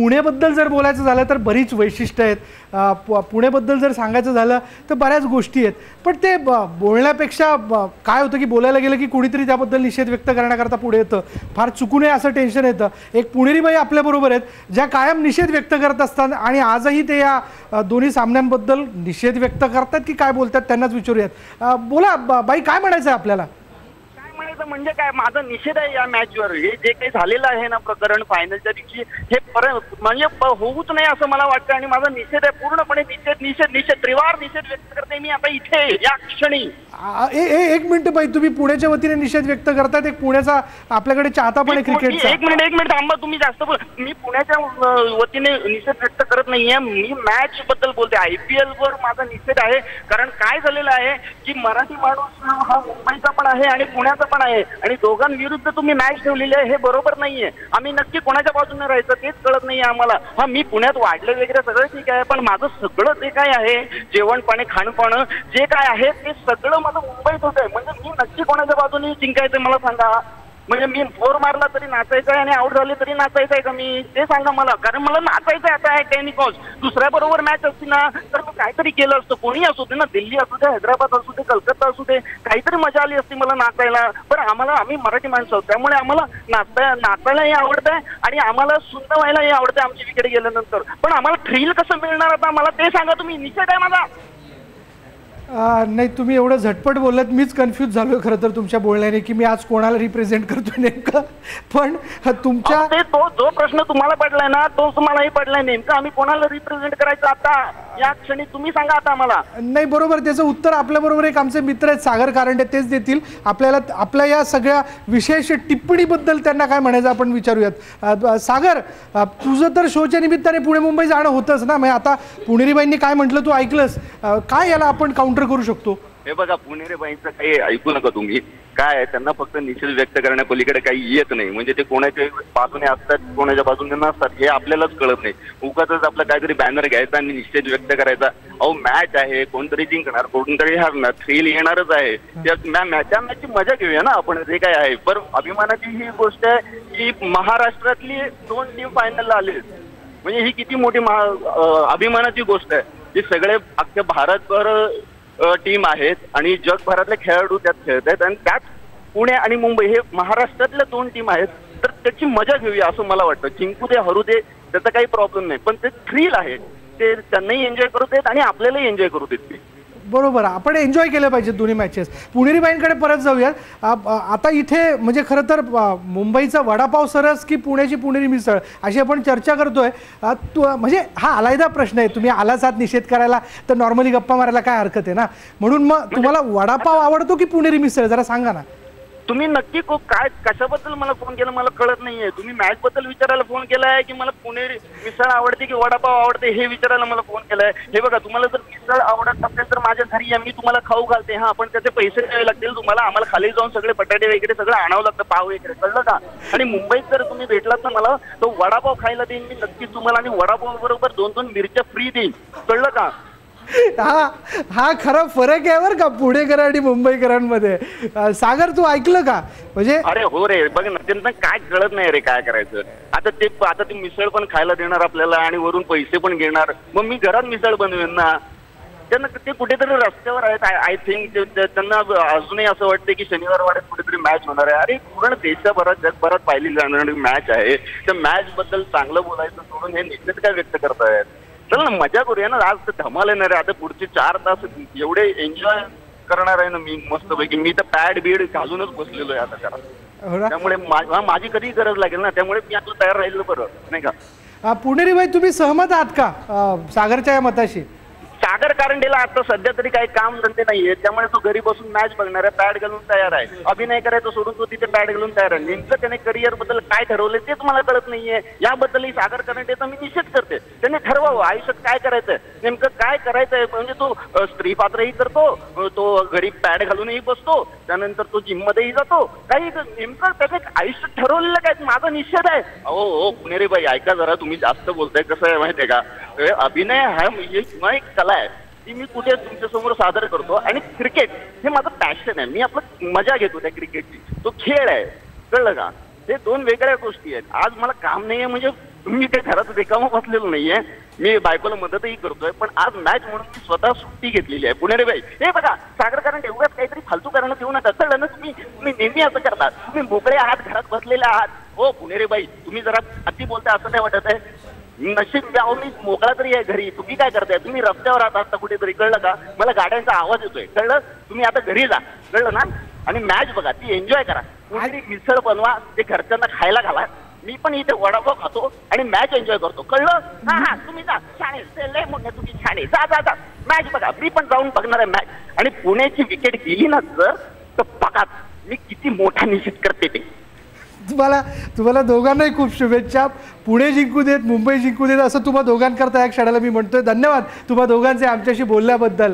पुणेबद्दल जर बोलायचं झालं तर बरीच वैशिष्ट्य आहेत. पु- पुणेबद्दल जर सांगायचं झालं तर बऱ्याच गोष्टी आहेत. पण ते ब- बोलण्यापेक्षा ब- काय होतं की बोलायला गेलं की कुणीतरी त्याबद्दल निषेध व्यक्त करण्याकरता पुढे येतं. फार चुकू नये असं टेन्शन येतं. एक पुणेरी बाई आपल्याबरोबर आहेत ज्या कायम निषेध व्यक्त करत असतात आणि आजही ते या दोन्ही सामन्यांबद्दल निषेध व्यक्त करतात की काय बोलतात त्यांनाच विचारूयात. बोला बाई काय म्हणायचं आहे आपल्याला? म्हणजे काय? माझा निषेध आहे या मॅचवर हे जे काही झालेलं आहे ना प्रकरण फायनलच्या दिवशी हे परत म्हणजे होऊच नाही असं मला वाटतं. आणि माझा निषेध आहे पूर्णपणे निषेध निषेध निषेध त्रिवार निषेध व्यक्त करते मी आता इथे या क्षणी. ए- ए- एक मिनिट बाई तुम्ही पुण्याच्या वतीने निषेध व्यक्त करतायत. एक पुण्याचा आपल्याकडे चाहता पण आहे मी- क्रिकेटचा. एक मिनिट एक मिनिट थांबा तुम्ही जास्त बोल. मी पुण्याच्या वतीने निषेध व्यक्त करत नाहीये. मी मॅच बद्दल बोलते आयपीएल वर माझा निषेध आहे. कारण काय झालेलं आहे की मराठी माणूस हा मुंबईचा पण आहे आणि पुण्याचा पण आहे. आणि दोघांविरुद्ध तुम्ही मॅच ठेवलेली आहे हे बरोबर नाहीये. आम्ही नक्की कोणाच्या बाजूने राहायचं तेच कळत नाहीये आम्हाला. हा मी पुण्यात वाढलं वगैरे सगळं ठीक आहे पण माझं सगळं जे काय आहे जेवण पाणी खाणं जे काय आहे ते सगळं माझं मुंबईत होतंय. म्हणजे मी नक्की कोणाच्या बाजूने जिंकायचं मला सांगा. म्हणजे मी फोर मारला तरी नाचायचं आहे आणि आउट झाले तरी नाचायचं आहे का मी? ते सांगा मला. कारण मला नाचायचं आहे आता आहे काही कॉज दुसऱ्या बरोबर मॅच असती ना तर मी काहीतरी केलं असतं. कोणी असू दे ना दिल्ली असू दे हैदराबाद असू दे कलकत्ता असू दे काहीतरी मजा आली असती मला नाचायला. पण आम्हाला आम्ही मराठी माणसं आहोत. त्यामुळे आम्हाला नाचता नाचायलाही आवडतंय आणि आम्हाला सुंदर व्हायलाही आवडतंय आमची विकेट गेल्यानंतर. पण आम्हाला थ्रिल कसं मिळणार आता? मला ते सांगा तुम्ही. निषेध आहे माझा. नाही तुम्ही एवढं झटपट बोलत मीच कन्फ्यूज झालोय खरं तर तुमच्या बोलण्याने की मी आज कोणाला रिप्रेझेंट करतो नेमकं. पण तुमच्या तो जो प्रश्न तुम्हाला पडलाय ना तो तुम्हालाही पडलाय नेमकं. आम्ही कोणाला रिप्रेझेंट करायचं आता? या क्षणी तुम्ही सांगा आता आम्हाला. नाही बरोबर त्याचं उत्तर आपल्याबरोबर एक आमचे मित्र आहेत सागर कारंडे तेच देतील. आपल्याला आपल्या या सगळ्या विशेष टिप्पणीबद्दल त्यांना काय म्हणायचं आपण विचारूयात. सागर तुझं तर शोच्या निमित्ताने पुणे मुंबई जाणं होतंच ना? म्हणजे आता पुणेरीबाईंनी काय म्हटलं तू ऐकलंस? काय याला आपण काउंटर करू शकतो? हे बघा पुणेरे बाईंचं काही ऐकू नका तुम्ही. काय आहे, त्यांना फक्त निषेध व्यक्त करण्या पलीकडे काही येत नाही. म्हणजे ते कोणाच्या बाजूने असतात कोणाच्या बाजूने नसतात हे आपल्यालाच कळत नाही. उगाच आपला काहीतरी बॅनर घ्यायचा आणि निषेध व्यक्त करायचा. अहो मॅच आहे कोणतरी जिंकणार कोणतरी हरणार थ्रिल येणारच आहे. त्या त्या मॅचची मजा घेऊया ना आपण जे काय आहे. पण अभिमानाची ही गोष्ट आहे की महाराष्ट्रातली दोन टीम फायनलला आले म्हणजे ही किती मोठी महा अभिमानाची गोष्ट आहे. ती सगळे अख्ख्या भारतभर टीम आहेत आणि जगभरातले खेळाडू त्यात खेळत आहेत. आणि त्यात पुणे आणि मुंबई हे महाराष्ट्रातल्या दोन टीम आहेत. तर त्याची मजा घेऊया असं मला वाटतं. जिंकू दे हरू दे त्याचा काही प्रॉब्लेम नाही. पण ते थ्रिल आहे. ते त्यांनाही एन्जॉय करू देत आणि आपल्यालाही एन्जॉय करू देत बरोबर आपण एन्जॉय केलं पाहिजे दोन्ही मॅचेस पुणेरीबाईंकडे परत जाऊयात. आता इथे म्हणजे खरं तर मुंबईचा वडापाव सरस की पुण्याची पुणेरी मिसळ अशी आपण चर्चा करतोय. म्हणजे हा आलायदा प्रश्न आहे. तुम्ही आलाच आहात निषेध करायला तर नॉर्मली गप्पा मारायला काय हरकत आहे ना? म्हणून मग तुम्हाला वडापाव आवडतो की पुणेरी मिसळ? जरा सांगा ना. तुम्ही नक्की को- काय कशाबद्दल मला फोन केला मला कळत नाहीये. तुम्ही मॅच बद्दल विचारायला फोन केलाय की मला पुणे मिसळ आवडते की वडापाव आवडते हे विचारायला मला फोन केलाय. हे बघा तुम्हाला जर मिसळ आवडत असेल तर माझ्या घरी या मी तुम्हाला खाऊ घालते. हा पण त्याचे पैसे द्यावे लागतील. तुम्हाला आम्हाला खाली जाऊन सगळे बटाटे वगैरे सगळं आणावं लागतं पाव वगैरे. कळलं का? आणि मुंबईत जर तुम्ही भेटलात ना मला तो वडापाव खायला देईन मी नक्कीच तुम्हाला आणि वडापाव बरोबर दोन दोन मिरच्या फ्री देईन. कळलं का? हा हा खरा फरक आहे बरं का पुणेकर आणि मुंबईकरांमध्ये सागर तू ऐकलं का? म्हणजे अरे हो रे बघ ना त्यांना काय कळत नाही रे काय करायचं. आता ते आता ते मिसळ पण खायला देणार आपल्याला आणि वरून पैसे पण घेणार. मग मी घरात मिसळ बनवेन ना? त्यांना ते कुठेतरी रस्त्यावर आहेत आय थिंक त्यांना अजूनही असं वाटतं की शनिवार वाड्यात कुठेतरी मॅच होणार आहे. अरे पूर्ण देशभरात जगभरात पाहिली जाणारी मॅच आहे. त्या मॅच बद्दल चांगलं बोलायचं सोडून हे निश्चित काय व्यक्त करतायत? चल ना मजा करूया ना. आज धमाल येणार आहे. आता पुढचे चार तास एवढे एन्जॉय करणार आहे ना मी मस्तपैकी. मी तर पॅड बीड घालूनच बसलेलो आहे आता घरात. हो ना? त्यामुळे माझी कधी गरज लागेल ना. त्यामुळे मी आता तयार राहिलो बरं नाही का? पुणेरी बाई तुम्ही सहमत आहात का? सागरच्या या मताशी? सागर कारंडेला आता सध्या तरी काही काम धंदे नाहीये त्यामुळे तो घरी बसून मॅच बघणार आहे पॅड घालून तयार आहे. अभिनय करायचं सोडून तो तिथे पॅड घालून तयार आहे. नेमकं त्याने करिअरबद्दल काय ठरवलं तेच मला कळत नाहीये. याबद्दलही सागर कारंडेचा मी निषेध करते. त्याने ठरवावं आयुष्यात काय करायचंय? नेमकं काय करायचंय? म्हणजे तो स्त्री पात्रही करतो तो घरी पॅड घालूनही बसतो त्यानंतर तो जिम मध्येही जातो. काही नेमकं त्याचं आयुष्य ठरवलेलं काय? माझा निषेध आहे. अहो हो पुणेरे बाई ऐका जरा तुम्ही जास्त बोलताय कसं आहे माहितीये का? हे अभिनय हा म्हणजे किंवा एक कला आहे. ती मी कुठे तुमच्यासमोर सादर करतो आणि क्रिकेट हे माझं पॅशन आहे. मी आपलं मजा घेतो त्या क्रिकेटची तो खेळ आहे. कळलं का? हे दोन वेगळ्या गोष्टी आहेत. आज मला काम नाहीये म्हणजे मी काही घरात रिकामा बसलेलो नाहीये. मी बायकोला मदतही करतोय पण आज मॅच म्हणून मी स्वतः सुट्टी घेतलेली आहे. पुणेरे बाई हे बघा सागर कारण एवढ्याच काहीतरी फालतू कारण देऊ नका. कळलं ना तुम्ही? तुम्ही नेहमी असं करता. तुम्ही मोकळे आहात घरात बसलेले आहात. हो पुणेरे बाई तुम्ही जरा अति बोलता असं काय वाटत आहे. नशीब द्यावं मी मोकळा तरी आहे घरी. तुम्ही काय करताय? तुम्ही रस्त्यावर आहात आता कुठेतरी कळलं का? मला गाड्यांचा आवाज येतोय. कळलं? तुम्ही आता घरी जा. कळलं ना? आणि मॅच बघा ती एन्जॉय करा. कुठेतरी मिसळ बनवा ते घरच्यांना खायला घाला. मी पण इथे वडापाव खातो आणि मॅच एन्जॉय करतो. कळलं? हा हा तुम्ही जा. छान आहे ते लय मोठ्या तुम्ही छान आहे जा जा जा. मॅच बघा. मी पण जाऊन बघणार आहे मॅच आणि पुण्याची विकेट गेली ना जर तर बघा मी किती मोठा निश्चित करते ते. तुम्हाला तुम्हाला दोघांनाही खूप शुभेच्छा. पुणे जिंकू देत मुंबई जिंकू देत असं तुम्हा दोघांकरता या क्षणाला मी म्हणतोय. धन्यवाद तुम्हा दोघांचे आमच्याशी बोलल्याबद्दल.